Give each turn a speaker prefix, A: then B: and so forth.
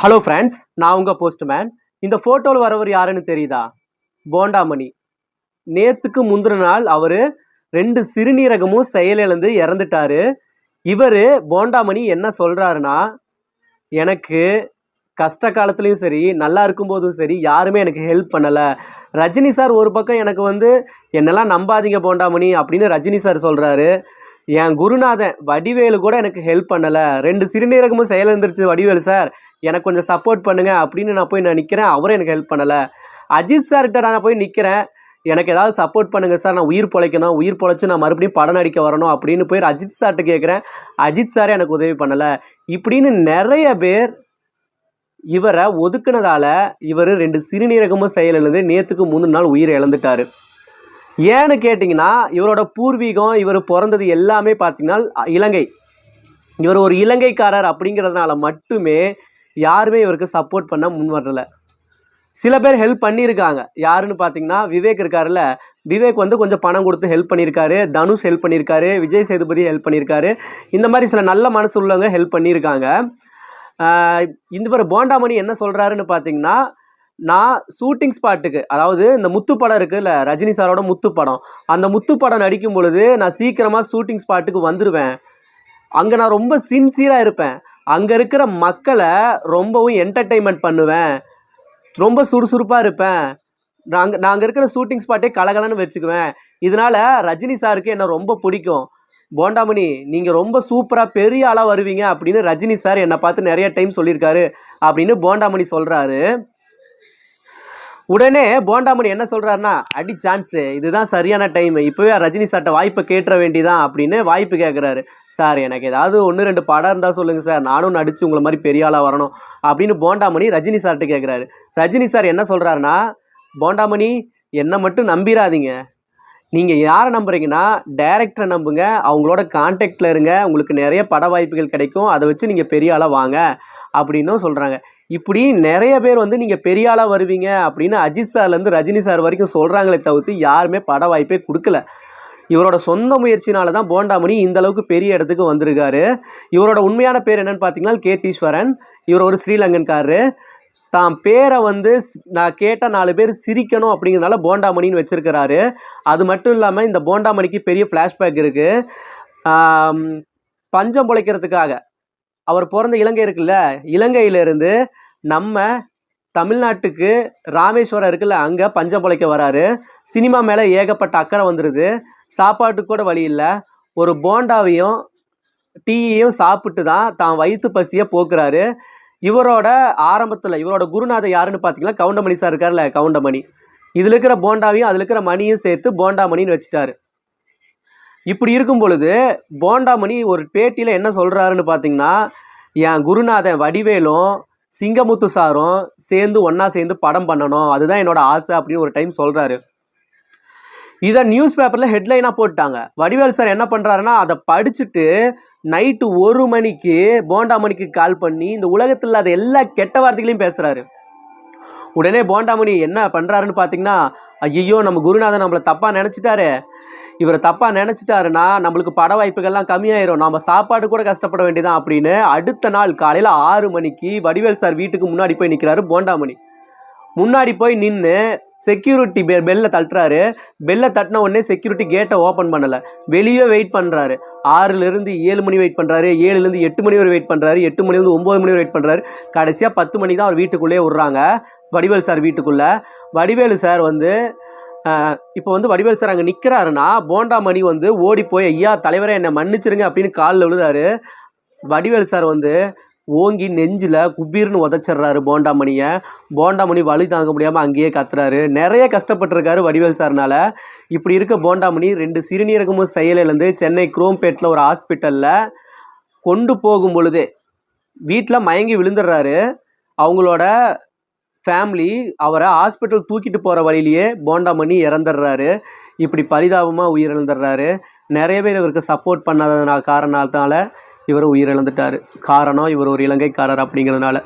A: Hello friends நான் உங்கள் postman இந்த ஃபோட்டோவில் வரவர் யாருன்னு தெரியுதா? போண்டாமணி. நேற்றுக்கு முந்தின நாள் அவர் ரெண்டு சிறுநீரகமும் செயலிழந்து இறந்துட்டாரு. இவர் போண்டாமணி என்ன சொல்கிறாருன்னா எனக்கு கஷ்ட காலத்துலேயும் சரி நல்லா இருக்கும்போதும் சரி யாருமே எனக்கு ஹெல்ப் பண்ணலை. ரஜினி சார் ஒரு பக்கம் எனக்கு வந்து என்னெல்லாம் நம்பாதீங்க போண்டாமணி அப்படின்னு ரஜினி சார் சொல்கிறாரு என் குருநாதன் வடிவேலு கூட எனக்கு ஹெல்ப் பண்ணலை. ரெண்டு சிறுநீரகமும் செயலிழந்துருச்சு வடிவேலு சார் எனக்கு கொஞ்சம் சப்போர்ட் பண்ணுங்க அப்படின்னு நான் போய் நான் நிற்கிறேன் அவரும் எனக்கு ஹெல்ப் பண்ணலை. அஜித் சார்கிட்ட நான் போய் நிற்கிறேன் எனக்கு ஏதாவது சப்போர்ட் பண்ணுங்கள் சார் நான் உயிர் பொழைக்கணும். உயிர் பொழைச்சு நான் மறுபடியும் படம் நடிக்க வரணும் அப்படின்னு போய் அஜித் சார்கிட்ட கேட்குறேன் அஜித் சாரே எனக்கு உதவி பண்ணலை. இப்படின்னு நிறைய பேர் இவரை ஒதுக்குனதால இவர் ரெண்டு சிறுநீரகமும் செயலிழந்து நேற்றுக்கு மூணு நாள் உயிர் இழந்துட்டாரு. ஏன்னு கேட்டிங்கன்னா இவரோட பூர்வீகம் இவர் பிறந்தது எல்லாமே பார்த்தீங்கன்னா இலங்கை. இவர் ஒரு இலங்கைக்காரர் அப்படிங்கிறதுனால மட்டுமே யாருமே இவருக்கு சப்போர்ட் பண்ண முன் வரல. சில பேர் ஹெல்ப் பண்ணியிருக்காங்க. யாருன்னு பார்த்தீங்கன்னா விவேக் இருக்காருல்ல. விவேக் வந்து கொஞ்சம் பணம் கொடுத்து ஹெல்ப் பண்ணியிருக்காரு. தனுஷ் ஹெல்ப் பண்ணியிருக்காரு. விஜய் சேதுபதி ஹெல்ப் பண்ணியிருக்காரு. இந்த மாதிரி சில நல்ல மனசு உள்ளவங்க ஹெல்ப் பண்ணியிருக்காங்க இந்த மாதிரி போண்டாமணி என்ன சொல்கிறாருன்னு பார்த்தீங்கன்னா நான் ஷூட்டிங் ஸ்பாட்டுக்கு அதாவது இந்த முத்து படம் இருக்குல்ல ரஜினி சாரோட முத்து படம் அந்த முத்து படம் நடிக்கும் பொழுது நான் சீக்கிரமாக ஷூட்டிங் ஸ்பாட்டுக்கு வந்துடுவேன் அங்கே நான் ரொம்ப சின்சியராக இருப்பேன். அங்கே இருக்கிற மக்களை ரொம்பவும் என்டர்டெயின்மெண்ட் பண்ணுவேன். ரொம்ப சுறுசுறுப்பாக இருப்பேன். நாங்கள் நாங்கள் இருக்கிற ஷூட்டிங் ஸ்பாட்டே கலகலன்னு வச்சுக்குவேன். இதனால் ரஜினி சாருக்கு என்ன ரொம்ப பிடிக்கும். போண்டாமணி நீங்கள் ரொம்ப சூப்பராக பெரிய ஆளாக வருவீங்க அப்படின்னு ரஜினி சார் என்னை பார்த்து நிறைய டைம் சொல்லியிருக்காரு அப்படின்னு போண்டாமணி சொல்கிறாரு உடனே போண்டாமணி என்ன சொல்கிறாருன்னா அடி சான்ஸு இதுதான் சரியான டைம் இப்போவே ரஜினி சார்ட்ட வாய்ப்பை கேட்டுற வேண்டிதான் அப்படின்னு வாய்ப்பு கேட்குறாரு சார் எனக்கு ஏதாவது ஒன்று ரெண்டு படம் இருந்தால் சொல்லுங்கள் சார். நானும் நடித்து உங்களை மாதிரி பெரிய ஆளாக வரணும். அப்படின்னு போண்டாமணி ரஜினி சார்கிட்ட கேட்குறாரு ரஜினி சார் என்ன சொல்கிறாருன்னா போண்டாமணி என்னை மட்டும் நம்பிடாதீங்க நீங்கள் யாரை நம்புறீங்கன்னா டேரக்டரை நம்புங்க. அவங்களோட கான்டாக்டில் இருங்க. உங்களுக்கு நிறைய பட வாய்ப்புகள் கிடைக்கும். அதை வச்சு நீங்கள் பெரிய ஆளாக வாங்க. அப்படின்னும் சொல்கிறாங்க இப்படி நிறைய பேர் வந்து நீங்கள் பெரிய ஆளாக வருவீங்க அப்படின்னு அஜித் சார்லேருந்து ரஜினி சார் வரைக்கும் சொல்கிறாங்களே தவிர்த்து யாருமே பட வாய்ப்பே கொடுக்கல. இவரோட சொந்த முயற்சினால தான் போண்டாமணி இந்த அளவுக்கு பெரிய இடத்துக்கு வந்திருக்காரு. இவரோட உண்மையான பேர் என்னன்னு பார்த்தீங்கன்னா கேத்தீஸ்வரன். இவர் ஒரு ஸ்ரீலங்கன்காரரு. தான் பேரை வந்து நான் கேட்ட நாலு பேர் சிரிக்கணும் அப்படிங்கிறதுனால போண்டாமணின்னு வச்சிருக்கிறாரு. அது மட்டும் இல்லாமல் இந்த போண்டாமணிக்கு பெரிய ஃப்ளாஷ்பேக் இருக்குது பஞ்சம் பிழைக்கிறதுக்காக. அவர் பிறந்த இலங்கை இருக்குல்ல இலங்கையிலேருந்து நம்ம தமிழ்நாட்டுக்கு ராமேஸ்வரம் இருக்குல்ல அங்கே பஞ்சம் பிழைக்க வராரு. சினிமா மேலே ஏகப்பட்ட அக்கறை வந்துடுது சாப்பாட்டுக்கு கூட வழி இல்லை. ஒரு போண்டாவையும் டீயையும் சாப்பிட்டு தான் தான் வயிற்று பசியை போக்குறாரு. இவரோட ஆரம்பத்தில் இவரோட குருநாதர் யாருன்னு பார்த்தீங்கன்னா கவுண்டமணி சார் இருக்கார்ல கவுண்டமணி. இதில் இருக்கிற போண்டாவையும் அதில் இருக்கிற மணியும் சேர்த்து போண்டாமணின்னு வச்சுட்டாரு. இப்படி இருக்கும் பொழுது போண்டாமணி ஒரு பேட்டியில் என்ன சொல்கிறாருன்னு பார்த்தீங்கன்னா என் குருநாதன் வடிவேலும் சிங்கமுத்து சாரும் சேர்ந்து ஒன்றா சேர்ந்து படம் பண்ணணும். அதுதான் என்னோட ஆசை அப்படின்னு ஒரு டைம் சொல்கிறாரு இதை நியூஸ் பேப்பரில் ஹெட்லைனாக போட்டாங்க வடிவேல் சார் என்ன பண்ணுறாருன்னா அதை படிச்சுட்டு நைட்டு ஒரு மணிக்கு போண்டாமணிக்கு கால் பண்ணி இந்த உலகத்தில் இல்லாத எல்லா கெட்ட வார்த்தைகளையும் பேசுகிறாரு உடனே போண்டாமணி என்ன பண்ணுறாருன்னு பார்த்தீங்கன்னா ஐயோ நம்ம குருநாதன் நம்மளை தப்பாக நினச்சிட்டாரு. இவர் தப்பாக நினச்சிட்டாருன்னா நம்மளுக்கு பட வாய்ப்புகள்லாம் கம்மியாயிரும். நம்ம சாப்பாடு கூட கஷ்டப்பட வேண்டியதான் அப்படின்னு அடுத்த நாள் காலையில் ஆறு மணிக்கு வடிவேல் சார் வீட்டுக்கு முன்னாடி போய் நிற்கிறாரு போண்டாமணி. முன்னாடி போய் நின்று செக்யூரிட்டி பெ பெல்லை தட்டுறாரு. பெல்லை தட்டின உடனே செக்யூரிட்டி கேட்டை ஓப்பன் பண்ணலை. வெளியே வெயிட் பண்ணுறாரு ஆறுலேருந்து ஏழு மணி வெயிட் பண்ணுறாரு ஏழுலேருந்து எட்டு மணி வரை வெயிட் பண்ணுறாரு எட்டு மணிலேருந்து ஒம்பது மணி வரை வெயிட் பண்ணுறாரு கடைசியாக பத்து மணி தான் அவர் வீட்டுக்குள்ளேயே விட்றாங்க வடிவேல் சார் வீட்டுக்குள்ளே. வடிவேலு சார் வந்து இப்போ வந்து வடிவேல் சார் அங்கே நிற்கிறாருன்னா போண்டாமணி வந்து ஓடி போய் ஐயா தலைவரை என்னை மன்னிச்சிருங்க அப்படின்னு காலில் விழுதாரு வடிவேல் சார் வந்து ஓங்கி நெஞ்சில் குபீர்னு உதச்சிட்றாரு போண்டாமணியை போண்டாமணி வலி தாங்க முடியாமல் அங்கேயே கத்துறாரு. நிறைய கஷ்டப்பட்டிருக்காரு வடிவேல் சார்னால. இப்படி இருக்க போண்டாமணி ரெண்டு சிறுநீரகமும் செயலிழந்து சென்னை குரோம்பேட்டில் ஒரு ஹாஸ்பிட்டலில் கொண்டு போகும் பொழுதே வீட்டில் மயங்கி விழுந்துடுறாரு. அவங்களோட ஃபேமிலி அவரை ஹாஸ்பிட்டல் தூக்கிட்டு போகிற வழியிலேயே போண்டா பண்ணி இறந்துடுறாரு. இப்படி பரிதாபமாக உயிரிழந்துடுறாரு. நிறைய பேர் இவருக்கு சப்போர்ட் பண்ணாததுனால காரணத்தால் இவர் உயிரிழந்துட்டார். காரணம் இவர் ஒரு இலங்கைக்காரர் அப்படிங்கிறதுனால.